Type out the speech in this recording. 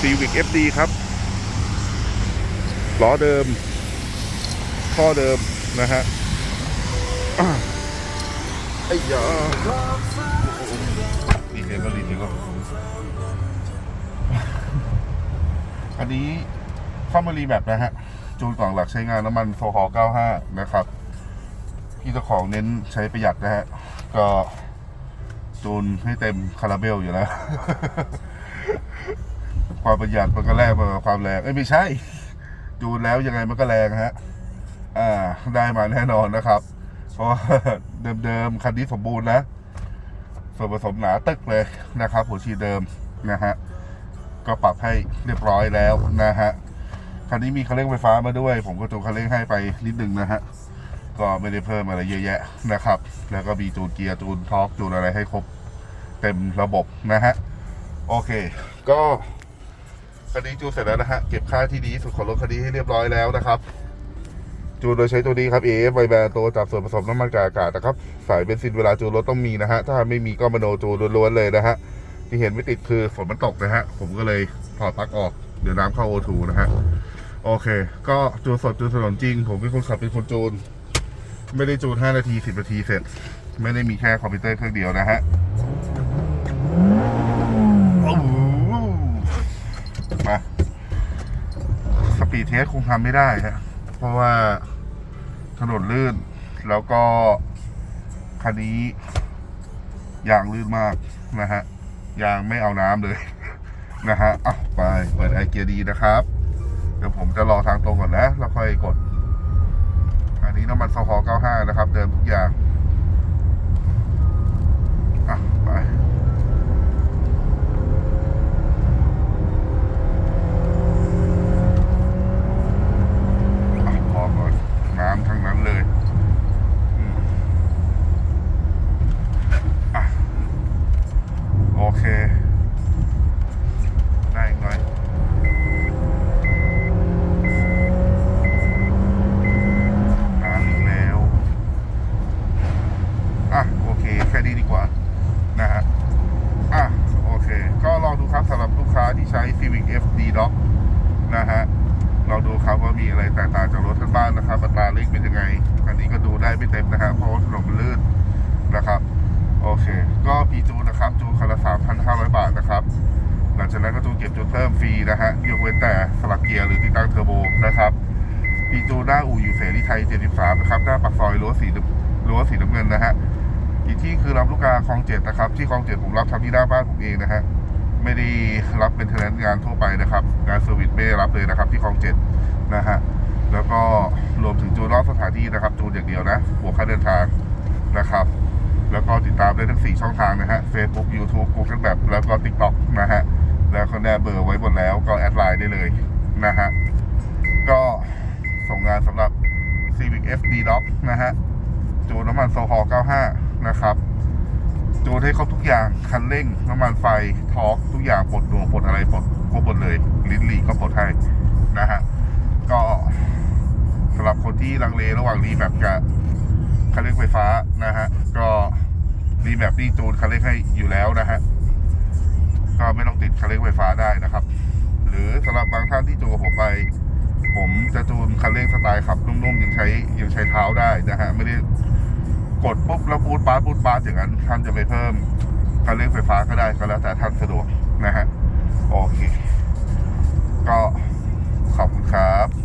Civic FD ครับล้อเดิมท่อเดิมนะฮะอไอ้ยาดีเทลก็ดีเทลก็อันนี้เข้ามารีแบบนะฮะ จูนกล่องหลักใช้งานน้ำมันโซฮอล์95 นะครับ พี่เจ้าของเน้นใช้ประหยัดนะฮะ ก็จูนให้เต็มคาราเบลอยู่แล้ว ความประหยัดมันก็แลกมากับความแรงเอ้ยไม่ใช่จูนแล้วยังไงมันก็แรงฮะอ่าได้มาแน่นอนนะครับ เพราะเดิมๆคันนี้สมบูรณ์นะส่วนผสมหนาตึกเลยนะครับหัวฉีดเดิมนะฮะก็ปรับให้เรียบร้อยแล้วนะฮะคันนี้มีคันเร่งไฟฟ้ามาด้วย ผมก็จูนคันเร่งให้ไปนิดนึงนะฮะก็ไม่ได้เพิ่มอะไรเยอะแยะนะครับ แล้วก็มีจูนเกียร์จูนท็อร์กจูนอะไรให้ครบเต็มระบบนะฮะโอเค ก็ คันนี้จูนเสร็จแล้วนะฮะ เก็บค่าที่ดีสุดของรถคันนี้ให้เรียบร้อยแล้วนะครับ จูนโดยใช้ตัวนี้ครับ AF ไวแบนตัวจับส่วนผสมน้ำมันกับอากาศนะครับ สายเบนซินเวลาจูนรถต้องมีนะฮะ ถ้าไม่มีก็มโนจูนล้วนๆเลยนะฮะ ที่เห็นไม่ติดคือฝนมันตกนะฮะ ผมก็เลยถอดปลั๊กออก เดี๋ยวน้ำเข้าโอทูนะฮะ โอเค ก็จูนสดจูนถนนจริง ผมเป็นคนขับเป็นคนจูน ไม่ได้จูน5นาที10นาทีเสร็จ ไม่ได้มีแค่คอมพิวเตอร์เครื่องเดียวนะฮะี้คงทำไม่ได้ฮะเพราะว่าถนนลื่น แล้วก็คันนี้ยางลื่นมากนะฮะยางไม่เอาน้ำเลยนะฮะอะไปเปิดไอเกียดีนะครับ เดี๋ยวผมจะรอทางตรงก่อนนะ แล้วค่อยกด อันนี้น้ำมันโซฮอล์95 นะครับ เดิมทุกอย่าง อะ ไป อะพอก่อน น้ำทั้งนั้นเลยอืมอะ โอเค ได้อีกหน่อย น้ำอีกแล้ว อะ โอเค แค่นี้ดี กว่านะฮะอะโอเค ก็ลองดูครับสำหรับลูกค้าที่ใช้ Civic FD Doc นะฮะลองดูครับว่ามีอะไรแตกต่างจากรถท่านบ้านนะครับอัตราเร่งเป็นยังไง อันนี้ก็ดูได้ไม่เต็มนะฮะเพราะถนนมันลื่นนะครับโอเค ก็ปีจูนะครับจูคันละ3,500 บาทนะครับหลังจากนั้นก็จูเก็บจูเพิ่มฟรีนะฮะยกเว้นแต่สลักเกียร์หรือติดตั้งเทอร์โบนะครับปีจูหน้าอู่อยู่เสรีไทย 73 นะครับ หน้าปากซอยรั้วสีรั้วสีน้ำเงินนะฮะ อีกที่คือรับลูกค้าคลองเจ็ดนะครับ ที่คลองเจ็ดผมรับทำที่หน้าบ้านผมเองนะฮะไม่ได้รับเป็นเทนงานทั่วไปนะครับงานเซอร์วิสไม่ได้รับเลยนะครับ ที่คลองเจ็ดนะฮะแล้วก็รวมถึงจูนรอบสถานที่นะครับ จูนอย่างเดียวนะหัวค่าเดินทางนะครับ แล้วก็ติดตามได้ทั้ง 4 ช่องทางนะฮะ Facebook YouTube Google Map แล้วก็ TikTok นะฮะ แล้วก็แนบเบอร์ไว้หมดแล้วก็แอดไลน์ได้เลยนะฮะ ก็ส่งงานสำหรับ Civic FD d o c นะฮะ จูนน้ำมันโซฮอล์95 นะครับจูนให้เขาทุกอย่างคันเร่งน้ำมันไฟทอร์กทุกอย่างปลดดวงปลดอะไรปลดครบหมดเลย ลิ้นหลีก็ปลดให้นะฮะก็สำหรับคนที่ลังเลระหว่างรีแบบกับคันเร่งไฟฟ้านะฮะก็รีแบบนี่จูนคันเร่งให้อยู่แล้วนะฮะก็ไม่ต้องติดคันเร่งไฟฟ้าได้นะครับ หรือสำหรับบางท่านที่จูนกับผมไป ผมจะจูนคันเร่งสไตล์ขับนุ่มๆยังใช้ยังใช้เท้าได้นะฮะไม่ได้ กดปุ๊บแล้วปูดปาาปูดปาาอย่างนั้นท่านจะไปเพิ่มการเร่งไฟฟ้าก็ได้ก็แล้วแต่ท่านสะดวกนะฮะ โอเค ก็ขอบคุณครับ